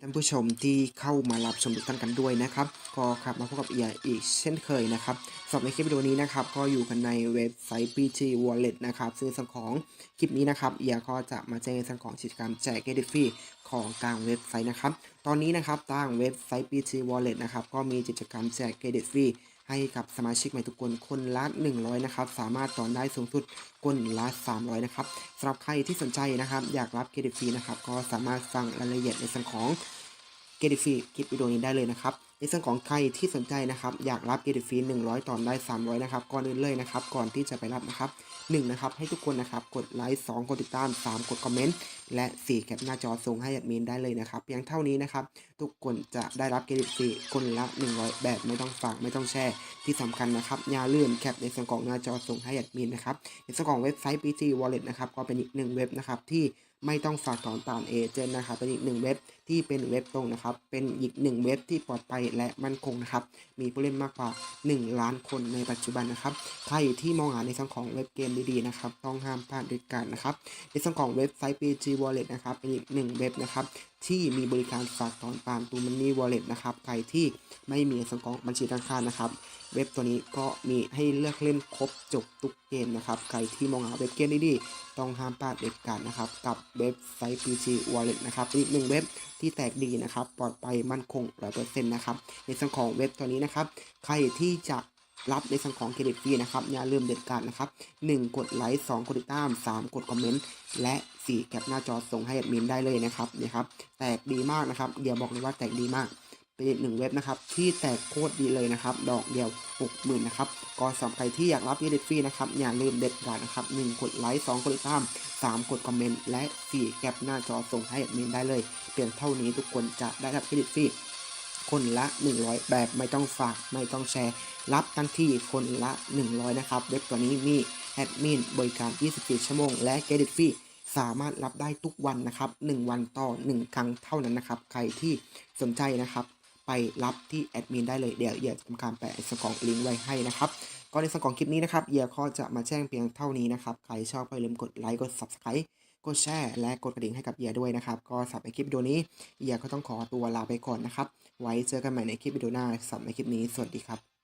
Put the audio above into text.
ท่านผู้ชมที่เข้ามารับชมทุกท่านกันด้วยนะครับ ก็ครับมาพบกับเอียอีกเช่นเคยนะครับสำหรับในคลิปวิดีโอนี้นะครับ ก็อยู่กันในเว็บไซต์ PG Wallet นะครับ ซึ่งส่วนของคลิปนี้นะครับ เอียก็จะมาแจ้งในส่วนของกิจกรรมแจกเกดิฟรีของทางเว็บไซต์นะครับ ตอนนี้นะครับทางเว็บไซต์ PG Wallet นะครับ ก็มีกิจกรรมแจกเกดิฟรี ให้กับสมาชิกใหม่ทุกคนคนละ 100 นะครับ สามารถตอนได้สูงสุดคนละ 300 นะครับสำหรับใครที่สนใจนะครับ อยากรับเครดิตฟรีนะครับ ก็สามารถฟังรายละเอียดในส่วนของเครดิตฟรีคลิปวิดีโอนี้ได้เลยนะครับ ในส่วนของใครที่สนใจนะครับอยากรับเกรดิตฟรี100 ตอนได้ 300 นะครับก่อนอื่นเลยนะครับ ก่อนที่จะไปรับนะครับ1นะครับให้ทุกคนนะครับกดไลค์2กดติดตาม 3 กดคอมเมนต์และ4แคปหน้าจอส่งให้แอดมินได้เลยนะครับเพียงเท่านี้นะครับ ทุกคนจะได้รับเครดิตฟรีคนละ 100 แบบไม่ต้องฝากไม่ต้องแชร์ที่สำคัญนะครับอย่าลืมแคปในส่วนของหน้าจอส่งให้แอดมินนะครับในส่วนของเว็บไซต์ PG Wallet นะครับก็เป็นอีกหนึ่งเว็บนะครับที่ไม่ต้องฝากถอนตามเอเจนต์นะครับเป็นอีกหนึ่งเว็บที่เป็นเว็บตรงนะครับเป็นอีกหนึ่งเว็บที่ปลอดภัยและมั่นคงนะครับ มีผู้เล่นมากกว่า 1 ล้านคนในปัจจุบันนะครับ ใครที่มองหาในส่วนของเว็บเกมดีๆนะครับ ต้องห้ามพลาดเด็ดขาดนะครับ ในส่วนของเว็บไซต์ PG Wallet นะครับ เป็นอีกหนึ่งเว็บนะครับที่มีบริการฝากถอนตามตูมันนี่ Wallet นะครับ ใครที่ไม่มีส่วนของบัญชีธนาคารนะครับ เว็บตัวนี้ก็มีให้เลือกเล่นครบจบทุกเกมนะครับ ใครที่มองหาเว็บเกมดีๆต้องห้ามพลาดเด็ดขาดนะครับ กับเว็บไซต์ PG Wallet นะครับอีกหนึ่งเว็บที่แตกดีนะครับ ปลอดภัยมั่นคง 100%นะครับ ในส่วนของเว็บตัวนี้นะครับ ใครที่จะ รับในส่วนของเครดิตฟรีนะครับอย่าลืมเด็ดขาดนะครับ 1 กดไลค์2กดติดตาม 3 กดคอมเมนต์และ 4 แคปหน้าจอส่งให้แอดมินได้เลยนะครับนี่ครับแตกดีมากนะครับเดี๋ยวบอกเลยว่าแตกดีมากเป็นอีกหนึ่งเว็บนะครับที่แตกโคตรดีเลยนะครับ ดอกเดียว 60,000นะครับก็สำหรับใครที่อยากรับเครดิตฟรีนะครับอย่าลืมเด็ดขาดนะครับ1กดไลค์2กดติดตาม 3 กดคอมเมนต์และ 4 แคปหน้าจอส่งให้แอดมินได้เลยเพียงเท่านี้ทุกคนจะได้รับเครดิตฟรี คนละ 100 แบบไม่ต้องฝากไม่ต้องแชร์ รับทันทีคนละ 100 นะครับ เว็บตัวนี้มีแอดมินบริการ 24 ชั่วโมง และเครดิตฟรีสามารถรับได้ทุกวันนะครับ 1 วันต่อ 1 ครั้งเท่านั้นนะครับ ใครที่สนใจนะครับ ไปรับที่แอดมินได้เลยเดี๋ยวเอียจะทำการแปะสกองลิงก์ไว้ให้นะครับก็ในสกองคลิปนี้นะครับเอียก็จะมาแจ้งเพียงเท่านี้นะครับ ใครชอบก็อย่าลืมกดไลค์กด subscribe กดแชร์และกดกระดิ่งให้กับเอียด้วยนะครับ ก็สำหรับในคลิปวิดีโอนี้เอียก็ต้องขอตัวลาไปก่อนนะครับ ไว้เจอกันใหม่ในคลิปวิดีโอหน้าสำหรับในคลิปนี้สวัสดีครับ